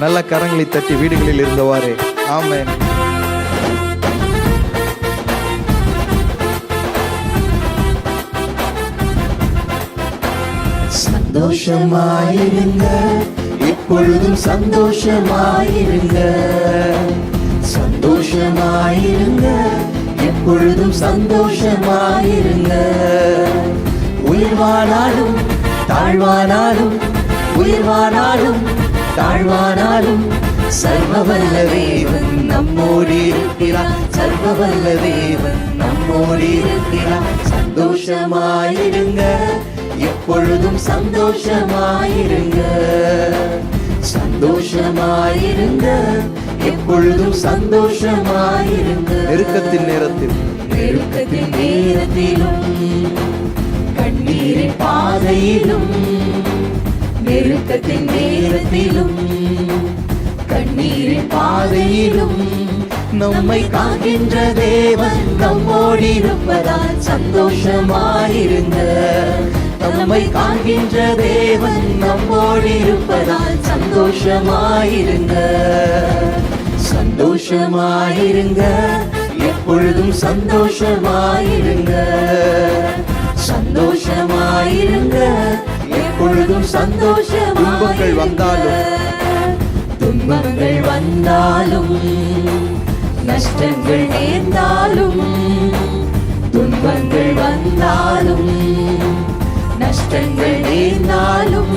நல்ல கரங்களை தட்டி வீடுகளில் இருந்தவாறு. ஆமேன். சந்தோஷமாயிருங்க. எப்பொழுதும் சந்தோஷமாயிருங்க. சந்தோஷமாயிருங்க. எப்பொழுதும் சந்தோஷமாயிருங்க. உயிர்வானாலும் தாழ்வானாலும் உயிர்வானாலும் தாழ்வானாலும் சர்வவல்ல தேவன் நம்மோடு இருக்கிறார். சர்வவல்ல தேவன் நம்மோடு இருக்கிறார். சந்தோஷமாயிருங்க. எப்பொழுதும் சந்தோஷமாயிருங்க. சந்தோஷமாயிருங்க. எப்பொழுதும் சந்தோஷமாயிருங்க. நெருக்கத்தின் நேரத்தில். நெருக்கத்தின் நேரத்திலும் கண்ணீரின் பாதையிலும் நெருக்கத்தின் நேரத்திலும் கண்ணீரின் பாதையிலும் நம்மை காக்கின்ற தேவன் நம்மோடு இருப்பதால் சந்தோஷமாயிருந்த நம்மை காக்கின்ற தேவன் நம்மோடு இருப்பதால் சந்தோஷமாயிருந்த சந்தோஷமாயிருங்க எப்பொழுதும் சந்தோஷமாயிருங்க சந்தோஷமாயிருங்க எப்பொழுதும் துன்பங்கள் வந்தாலும். துன்பங்கள் வந்தாலும் நஷ்டங்கள் நேர்ந்தாலும் துன்பங்கள் வந்தாலும் நஷ்டங்கள் நேர்ந்தாலும்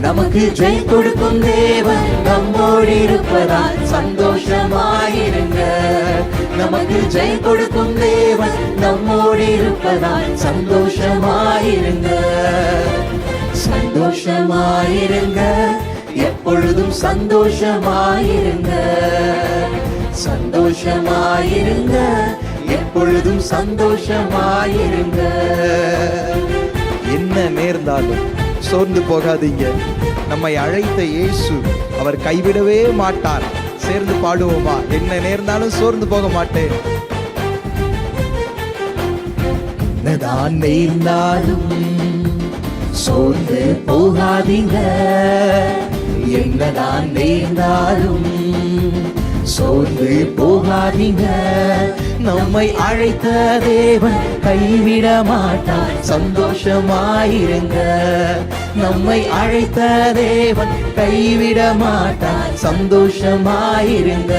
நமக்கு ஜெய் கொடுக்கும் தேவன் நம்மோடு இருப்பதால் சந்தோஷமாயிருங்க நமக்கு ஜெய் கொடுக்கும் தேவன் நம்மோடு இருப்பதால் சந்தோஷமாயிருங்க சந்தோஷமாயிருங்க. எப்பொழுதும் சந்தோஷமாயிருங்க. சந்தோஷமாயிருங்க. எப்பொழுதும் சந்தோஷமாயிருங்க. என்ன நேர்ந்தாலும் சோர்ந்து போகாதீங்க. நம்மை அழைத்த இயேசு அவர் கைவிடவே மாட்டார். சேர்ந்து பாடுவோமா? என்ன நேர்ந்தாலும் சோர்ந்து போக மாட்டேன். என்னதான் நேர்ந்தாலும் சோர்ந்து போகாதீங்க. என்னதான் நேர்ந்தாலும் சோர்ந்து போகாதீங்க. நம்மை அழைத்த தேவன் கைவிட மாட்டார். சந்தோஷமாயிருங்க. நம்மை அழைத்த தேவன் கைவிட மாட்டார். சந்தோஷமாயிருங்க.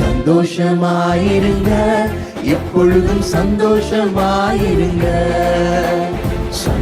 சந்தோஷமாயிருங்க. எப்பொழுதும் சந்தோஷமாயிருங்க.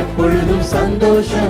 எப்பொழுதும் சந்தோஷம்.